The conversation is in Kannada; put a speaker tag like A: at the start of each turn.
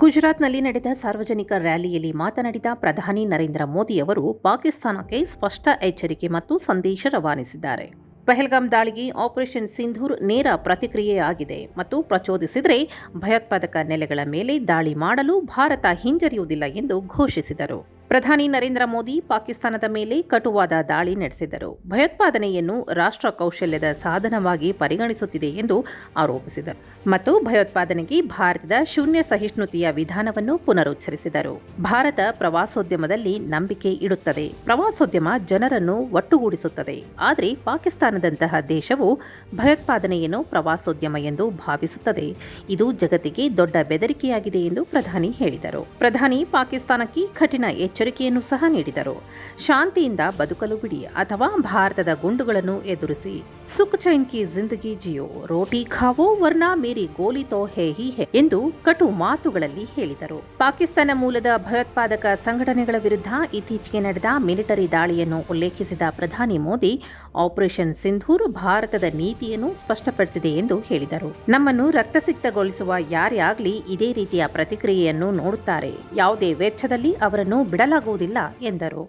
A: ಗುಜರಾತ್ನಲ್ಲಿ ನಡೆದ ಸಾರ್ವಜನಿಕ ರ್ಯಾಲಿಯಲ್ಲಿ ಮಾತನಾಡಿದ ಪ್ರಧಾನಿ ನರೇಂದ್ರ ಮೋದಿ ಅವರು ಪಾಕಿಸ್ತಾನಕ್ಕೆ ಸ್ಪಷ್ಟ ಎಚ್ಚರಿಕೆ ಮತ್ತು ಸಂದೇಶ ರವಾನಿಸಿದ್ದಾರೆ. ಪಹಲ್ಗಾಮ್ ದಾಳಿಗೆ ಆಪರೇಷನ್ ಸಿಂಧೂರ್ ನೇರ ಪ್ರತಿಕ್ರಿಯೆಯಾಗಿದೆ ಮತ್ತು ಪ್ರಚೋದಿಸಿದರೆ ಭಯೋತ್ಪಾದಕ ನೆಲೆಗಳ ಮೇಲೆ ದಾಳಿ ಮಾಡಲು ಭಾರತ ಹಿಂಜರಿಯುವುದಿಲ್ಲ ಎಂದು ಘೋಷಿಸಿದರು. ಪ್ರಧಾನಿ ನರೇಂದ್ರ ಮೋದಿ ಪಾಕಿಸ್ತಾನದ ಮೇಲೆ ಕಟುವಾದ ದಾಳಿ ನಡೆಸಿದರು. ಭಯೋತ್ಪಾದನೆಯನ್ನು ರಾಷ್ಟ್ರ ಕೌಶಲ್ಯದ ಸಾಧನವಾಗಿ ಪರಿಗಣಿಸುತ್ತಿದೆ ಎಂದು ಆರೋಪಿಸಿದರು. ಮತ್ತು ಭಯೋತ್ಪಾದನೆಗೆ ಭಾರತದ ಶೂನ್ಯ ಸಹಿಷ್ಣುತೆಯ ವಿಧಾನವನ್ನು ಪುನರುಚ್ಚರಿಸಿದರು. ಭಾರತ ಪ್ರವಾಸೋದ್ಯಮದಲ್ಲಿ ನಂಬಿಕೆ ಇಡುತ್ತದೆ. ಪ್ರವಾಸೋದ್ಯಮ ಜನರನ್ನು ಒಟ್ಟುಗೂಡಿಸುತ್ತದೆ. ಆದರೆ ಪಾಕಿಸ್ತಾನದಂತಹ ದೇಶವು ಭಯೋತ್ಪಾದನೆಯನ್ನು ಪ್ರವಾಸೋದ್ಯಮ ಎಂದು ಭಾವಿಸುತ್ತದೆ. ಇದು ಜಗತ್ತಿಗೆ ದೊಡ್ಡ ಬೆದರಿಕೆಯಾಗಿದೆ ಎಂದು ಪ್ರಧಾನಿ ಹೇಳಿದರು. ಪ್ರಧಾನಿ ಪಾಕಿಸ್ತಾನಕ್ಕೆ ಕಠಿಣ ಎಚ್ಚರಿಕೆಯನ್ನು ಸಹ ನೀಡಿದರು. ಶಾಂತಿಯಿಂದ ಬದುಕಲು ಬಿಡಿ ಅಥವಾ ಭಾರತದ ಗುಂಡುಗಳನ್ನು ಎದುರಿಸಿ. ಸುಖ ಚೈನ್ ಜಿಂದಗಿ ಜಿಯೋ. ರೋಟಿ ಖಾವೋ ವರ್ಣ ಮೇರಿ ಗೋಲಿ ತೋ ಹೇ ಹಿ ಹೇ ಎಂದು ಕಟು ಮಾತುಗಳಲ್ಲಿ ಹೇಳಿದರು. ಪಾಕಿಸ್ತಾನ ಮೂಲದ ಭಯೋತ್ಪಾದಕ ಸಂಘಟನೆಗಳ ವಿರುದ್ಧ ಇತ್ತೀಚೆಗೆ ನಡೆದ ಮಿಲಿಟರಿ ದಾಳಿಯನ್ನು ಉಲ್ಲೇಖಿಸಿದ ಪ್ರಧಾನಿ ಮೋದಿ, ಆಪರೇಷನ್ ಸಿಂಧೂರ್ ಭಾರತದ ನೀತಿಯನ್ನು ಸ್ಪಷ್ಟಪಡಿಸಿದೆ ಎಂದು ಹೇಳಿದರು. ನಮ್ಮನ್ನು ರಕ್ತಸಿಕ್ತಗೊಳಿಸುವ ಯಾರೇ ಆಗಲಿ ಇದೇ ರೀತಿಯ ಪ್ರತಿಕ್ರಿಯೆಯನ್ನು ನೋಡುತ್ತಾರೆ. ಯಾವುದೇ ವೆಚ್ಚದಲ್ಲಿ ಅವರನ್ನು ಬಿಡಲಾಗುವುದಿಲ್ಲ ಎಂದರು.